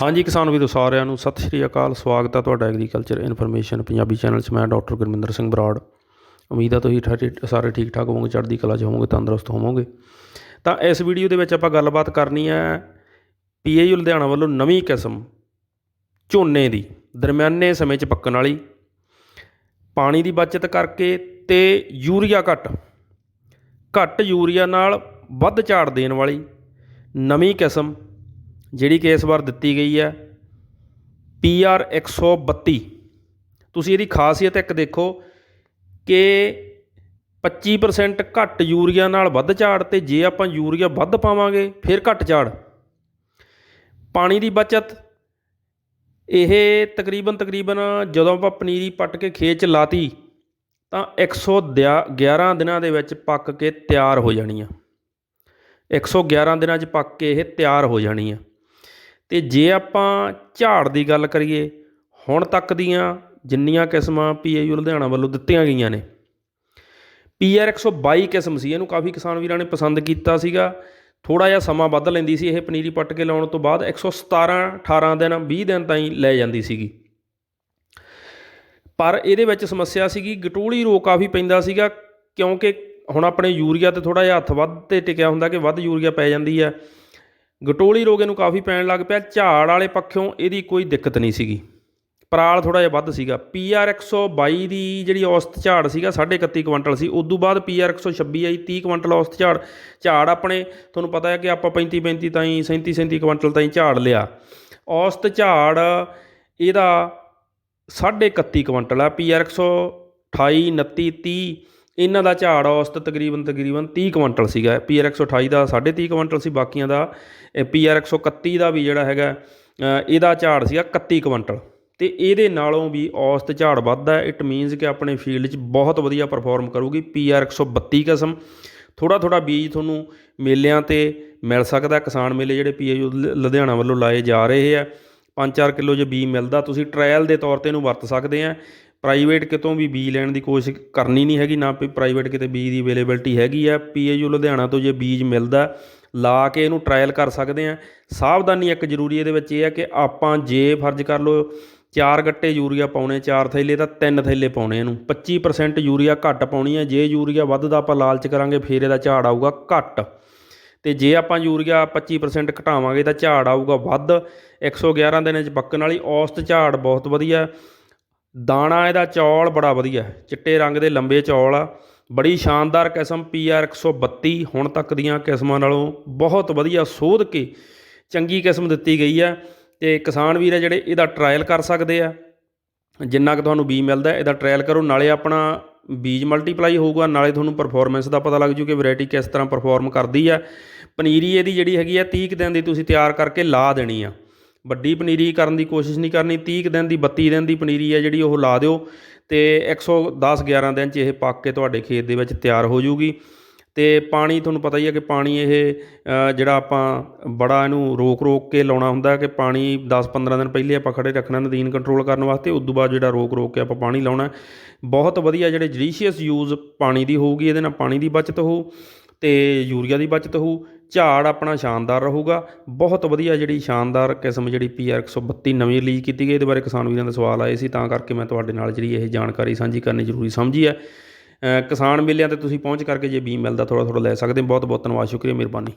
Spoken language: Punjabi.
ਹਾਂਜੀ ਕਿਸਾਨ ਵੀਰੋ, ਸਾਰਿਆਂ ਨੂੰ ਸਤਿ ਸ਼੍ਰੀ ਅਕਾਲ। ਸਵਾਗਤ ਹੈ ਤੁਹਾਡਾ ਐਗਰੀਕਲਚਰ ਇਨਫੋਰਮੇਸ਼ਨ ਪੰਜਾਬੀ ਚੈਨਲ 'ਚ। ਮੈਂ ਡਾਕਟਰ ਗੁਰਮਿੰਦਰ ਸਿੰਘ ਬਰਾੜ। ਉਮੀਦ ਹੈ ਤੁਸੀਂ ਸਾਰੇ ਠੀਕ ਠਾਕ ਹੋਵੋਗੇ, ਚੜ੍ਹਦੀ ਕਲਾ 'ਚ ਹੋਵੋਗੇ, ਤੰਦਰੁਸਤ ਹੋਵੋਗੇ। ਤਾਂ ਇਸ ਵੀਡੀਓ ਦੇ ਵਿੱਚ ਆਪਾਂ ਗੱਲਬਾਤ ਕਰਨੀ ਹੈ ਪੀਏਯੂ ਲੁਧਿਆਣਾ ਵੱਲੋਂ ਨਵੀਂ ਕਿਸਮ ਝੋਨੇ ਦੀ, ਦਰਮਿਆਨੇ ਸਮੇਂ 'ਚ ਪੱਕਣ ਵਾਲੀ। ਪਾਣੀ ਦੀ ਬਚਤ ਕਰਕੇ ਤੇ ਯੂਰੀਆ ਘੱਟ। ਘੱਟ ਯੂਰੀਆ ਨਾਲ ਵੱਧ ਝਾੜ ਦੇਣ ਵਾਲੀ ਨਵੀਂ ਕਿਸਮ ਜਿਹੜੀ ਕਿ ਇਸ ਵਾਰ ਦਿੱਤੀ ਗਈ ਹੈ, ਪੀ ਆਰ ਇੱਕ ਸੌ ਬੱਤੀ। ਤੁਸੀਂ ਇਹਦੀ ਖਾਸੀਅਤ ਇੱਕ ਦੇਖੋ ਕਿ 25% ਘੱਟ ਯੂਰੀਆ ਨਾਲ ਵੱਧ ਝਾੜ ਤੇ ਜੇ ਆਪਾਂ ਯੂਰੀਆ ਵੱਧ ਪਾਵਾਂਗੇ, ਫਿਰ ਘੱਟ ਝਾੜ। ਪਾਣੀ ਦੀ ਬਚਤ, ਇਹ ਤਕਰੀਬਨ ਤਕਰੀਬਨ ਜਦੋਂ ਆਪਾਂ ਪਨੀਰੀ ਪੱਟ ਕੇ ਖੇਤ 'ਚ ਲਾਤੀ, ਤਾਂ 111 ਦਿਨਾਂ ਦੇ ਵਿੱਚ ਪੱਕ ਕੇ ਤਿਆਰ ਹੋ ਜਾਣੀ ਆ। 111 ਦਿਨਾਂ 'ਚ ਪੱਕ ਕੇ ਇਹ ਤਿਆਰ ਹੋ ਜਾਣੀ ਆ। ਅਤੇ ਜੇ ਆਪਾਂ ਝਾੜ ਦੀ ਗੱਲ ਕਰੀਏ, ਹੁਣ ਤੱਕ ਦੀਆਂ ਜਿੰਨੀਆਂ ਕਿਸਮਾਂ ਪੀਏਯੂ ਲੁਧਿਆਣਾ ਵੱਲੋਂ ਦਿੱਤੀਆਂ ਗਈਆਂ ਨੇ। ਪੀਆਰ 122 ਕਿਸਮ ਸੀ, ਇਹਨੂੰ ਕਾਫੀ ਕਿਸਾਨ ਵੀਰਾਂ ਨੇ ਪਸੰਦ ਕੀਤਾ ਸੀਗਾ। ਥੋੜਾ ਜਿਹਾ ਸਮਾਂ ਵੱਧ ਲੈਂਦੀ ਸੀ, ਇਹ ਪਨੀਰੀ ਪੱਟ ਕੇ ਲਾਉਣ ਤੋਂ ਬਾਅਦ 117 18 ਦਿਨ 20 ਦਿਨ ਤਾਈਂ ਲੈ ਜਾਂਦੀ ਸੀਗੀ। ਪਰ ਇਹਦੇ ਵਿੱਚ ਸਮੱਸਿਆ ਸੀਗੀ, ਗਟੂਲੀ ਰੋਗ ਕਾਫੀ ਪੈਂਦਾ ਸੀਗਾ, ਕਿਉਂਕਿ ਹੁਣ ਆਪਣੇ ਯੂਰੀਆ ਤੇ ਥੋੜਾ ਜਿਹਾ ਹੱਥ ਵੱਧ ਤੇ ਟਿਕਿਆ ਹੁੰਦਾ ਕਿ ਵੱਧ ਯੂਰੀਆ ਪੈ ਜਾਂਦੀ ਹੈ ਗਟੋਲੀ ਰੋਗ ਇਹਨੂੰ ਕਾਫੀ ਪੈਣ ਲੱਗ ਪਿਆ। ਝਾੜ ਵਾਲੇ ਪੱਖੋਂ ਇਹਦੀ ਕੋਈ ਦਿੱਕਤ ਨਹੀਂ ਸੀਗੀ। ਪਰਾਲ ਥੋੜਾ ਜਿਹਾ ਵੱਧ ਸੀਗਾ। ਪੀਆਰ 122 ਦੀ ਜਿਹੜੀ ਔਸਤ ਝਾੜ ਸੀਗਾ 31.5 ਕੁਇੰਟਲ ਸੀ। ਉਦੋਂ ਬਾਅਦ ਪੀਆਰ 126 ਆਈ 30 ਕੁਇੰਟਲ ਔਸਤ ਝਾੜ। ਝਾੜ ਆਪਣੇ, ਤੁਹਾਨੂੰ ਪਤਾ ਹੈ ਕਿ ਆਪਾਂ 35 35 ਤਾਈਂ 37 37 ਕੁਇੰਟਲ ਤਾਈਂ ਝਾੜ ਲਿਆ। ਔਸਤ ਝਾੜ ਇਹਦਾ 31 ਕੁਇੰਟਲ ਆ। ਪੀਆਰ 128 29 30 ਇਹਨਾਂ ਦਾ ਝਾੜ ਔਸਤ ਤਕਰੀਬਨ ਤਕਰੀਬਨ 30 ਕੁਇੰਟਲ ਸੀਗਾ। ਪੀਆਰ 128 ਦਾ 30.5 ਕੁਇੰਟਲ ਸੀ, ਬਾਕੀਆਂ ਦਾ ਪੀਆਰ 131 ਦਾ ਵੀ ਜਿਹੜਾ ਹੈਗਾ ਇਹਦਾ ਝਾੜ ਸੀਗਾ 31 ਕੁਇੰਟਲ। ਤੇ ਇਹਦੇ ਨਾਲੋਂ ਵੀ ਔਸਤ ਝਾੜ ਵੱਧਦਾ ਹੈ। ਇਟ ਮੀਨਸ ਕਿ ਆਪਣੇ ਫੀਲਡ 'ਚ ਬਹੁਤ ਵਧੀਆ ਪਰਫਾਰਮ ਕਰੂਗੀ ਪੀਆਰ 132 ਕਿਸਮ। ਥੋੜਾ ਥੋੜਾ ਬੀਜ ਤੁਹਾਨੂੰ ਮੇਲਿਆਂ ਤੇ ਮਿਲ ਸਕਦਾ ਕਿਸਾਨ ਮੇਲੇ ਜਿਹੜੇ ਪੀਏਯੂ ਲੁਧਿਆਣਾ ਵੱਲੋਂ ਲਾਏ ਜਾ ਰਹੇ ਆ। 5-4 ਕਿਲੋ ਜੇ ਬੀਜ ਮਿਲਦਾ, ਤੁਸੀਂ ਟ੍ਰਾਇਲ ਦੇ ਤੌਰ ਤੇ ਇਹਨੂੰ ਵਰਤ ਸਕਦੇ ਆ। ਪ੍ਰਾਈਵੇਟ ਕਿਤੋਂ ਵੀ ਬੀਜ ਲੈਣ ਦੀ ਕੋਸ਼ਿਸ਼ ਕਰਨੀ ਨਹੀਂ ਹੈਗੀ, ਨਾ ਪ੍ਰਾਈਵੇਟ ਕਿਤੇ ਬੀਜ ਦੀ ਅਵੇਲੇਬਿਲਟੀ ਹੈਗੀ ਆ। ਪੀਏਯੂ ਲੁਧਿਆਣਾ ਤੋਂ ਜੇ ਬੀਜ ਮਿਲਦਾ, ਲਾ ਕੇ ਇਹਨੂੰ ਟਰਾਇਲ ਕਰ ਸਕਦੇ ਆ। ਸਾਵਧਾਨੀ ਇੱਕ ਜ਼ਰੂਰੀ ਇਹਦੇ ਵਿੱਚ ਇਹ ਹੈ ਕਿ ਆਪਾਂ ਜੇ ਫਰਜ਼ ਕਰ ਲਓ ਚਾਰ ਗੱਟੇ ਯੂਰੀਆ ਪਾਉਣੇ, ਚਾਰ ਥੈਲੇ ਤਾਂ ਤਿੰਨ ਥੈਲੇ ਪਾਉਣੇ ਇਹਨੂੰ। 25% ਯੂਰੀਆ ਘੱਟ ਪਾਉਣੀ ਹੈ ਜੇ ਯੂਰੀਆ ਵੱਧ ਦਾ ਆਪਾਂ ਲਾਲਚ ਕਰਾਂਗੇ, ਫੇਰ ਇਹਦਾ ਝਾੜ ਆਊਗਾ ਘੱਟ। ਤੇ ਜੇ ਆਪਾਂ ਯੂਰੀਆ 25% ਘਟਾਵਾਂਗੇ ਤਾਂ ਝਾੜ ਆਊਗਾ ਵੱਧ। 111 ਦਿਨਾਂ 'ਚ ਪੱਕਣ ਵਾਲੀ ਔਸਤ ਝਾੜ ਬਹੁਤ ਵਧੀਆ। ਦਾਣਾ ਇਹਦਾ ਚੌਲ ਬੜਾ ਵਧੀਆ ਚਿੱਟੇ ਰੰਗ ਦੇ ਲੰਬੇ ਚੌਲ ਆ। ਬੜੀ ਸ਼ਾਨਦਾਰ ਕਿਸਮ ਪੀਆਰ 132 ਹੁਣ ਤੱਕ ਦੀਆਂ ਕਿਸਮਾਂ ਨਾਲੋਂ ਬਹੁਤ ਵਧੀਆ ਸੋਧ ਕੇ ਚੰਗੀ ਕਿਸਮ ਦਿੱਤੀ ਗਈ ਆ ਤੇ ਕਿਸਾਨ ਵੀਰ ਆ ਜਿਹੜੇ ਇਹਦਾ ਟਰਾਇਲ ਕਰ ਸਕਦੇ ਆ। ਜਿੰਨਾ ਕਿ ਤੁਹਾਨੂੰ ਬੀ ਮਿਲਦਾ, ਇਹਦਾ ਟਰਾਇਲ ਕਰੋ, ਨਾਲੇ ਆਪਣਾ ਬੀਜ ਮਲਟੀਪਲਾਈ ਹੋਊਗਾ, ਨਾਲੇ ਤੁਹਾਨੂੰ ਪਰਫਾਰਮੈਂਸ ਦਾ ਪਤਾ ਲੱਗ ਜੂ ਕਿ ਵੈਰਾਈਟੀ ਕਿਸ ਤਰ੍ਹਾਂ ਪਰਫਾਰਮ ਕਰਦੀ ਆ। ਪਨੀਰੀ ਇਹਦੀ ਜਿਹੜੀ ਹੈਗੀ ਆ 30 ਦਿਨ ਦੀ ਤੁਸੀਂ ਤਿਆਰ ਕਰਕੇ ਲਾ ਦੇਣੀ ਆ। ਵੱਡੀ ਪਨੀਰੀ ਕਰਨ ਦੀ ਕੋਸ਼ਿਸ਼ ਨਹੀਂ ਕਰਨੀ 30 ਦਿਨ ਦੀ 32 ਦਿਨ ਦੀ ਪਨੀਰੀ ਹੈ ਜਿਹੜੀ ਉਹ ਲਾ ਦਿਓ ਤੇ 110 11 ਦਿਨ 'ਚ ਇਹ ਪੱਕ ਕੇ ਤੁਹਾਡੇ ਖੇਤ ਦੇ ਵਿੱਚ ਤਿਆਰ ਹੋ ਜੂਗੀ। ਤੇ ਪਾਣੀ ਤੁਹਾਨੂੰ ਪਤਾ ਹੀ ਹੈ ਕਿ ਪਾਣੀ ਇਹ ਜਿਹੜਾ ਆਪਾਂ ਬੜਾ ਇਹਨੂੰ ਰੋਕ ਰੋਕ ਕੇ ਲਾਉਣਾ ਹੁੰਦਾ ਕਿ ਪਾਣੀ 10-15 ਦਿਨ ਪਹਿਲੇ ਆਪਾਂ ਖੜੇ ਰੱਖਣਾ, ਨਦੀਨ ਕੰਟਰੋਲ ਕਰਨ ਵਾਸਤੇ ਉਸ ਤੋਂ ਬਾਅਦ ਜਿਹੜਾ ਰੋਕ ਰੋਕ ਕੇ ਆਪਾਂ ਪਾਣੀ ਲਾਉਣਾ। ਬਹੁਤ ਵਧੀਆ ਜਿਹੜੇ ਜੁਡੀਸ਼ੀਅਸ ਯੂਜ਼ ਪਾਣੀ ਦੀ ਹੋਊਗੀ, ਇਹਦੇ ਨਾਲ ਪਾਣੀ ਦੀ ਬਚਤ ਹੋਊ ਤੇ ਯੂਰੀਆ ਦੀ ਬਚਤ ਹੋਊ। ਝਾੜ ਆਪਣਾ ਸ਼ਾਨਦਾਰ ਰਹੂਗਾ। ਬਹੁਤ ਵਧੀਆ ਜਿਹੜੀ ਸ਼ਾਨਦਾਰ ਕਿਸਮ ਜਿਹੜੀ ਪੀਆਰ 132 ਨਵੀਂ ਰਿਲੀਜ਼ ਕੀਤੀ ਗਈ, ਇਹਦੇ ਬਾਰੇ ਕਿਸਾਨ ਵੀਰਾਂ ਦੇ ਸਵਾਲ ਆਏ ਸੀ, ਤਾਂ ਕਰਕੇ ਮੈਂ ਤੁਹਾਡੇ ਨਾਲ ਜਿਹੜੀ ਇਹ ਜਾਣਕਾਰੀ ਸਾਂਝੀ ਕਰਨੀ ਜ਼ਰੂਰੀ ਸਮਝੀ ਹੈ। ਕਿਸਾਨ ਮੇਲਿਆਂ ਤੇ ਤੁਸੀਂ ਪਹੁੰਚ ਕਰਕੇ ਜੇ ਬੀਮ ਮਿਲਦਾ ਥੋੜਾ ਥੋੜਾ ਲੈ ਸਕਦੇ ਬਹੁਤ ਬਹੁਤ ਧੰਨਵਾਦ, ਸ਼ੁਕਰੀਆ, ਮਿਹਰਬਾਨੀ।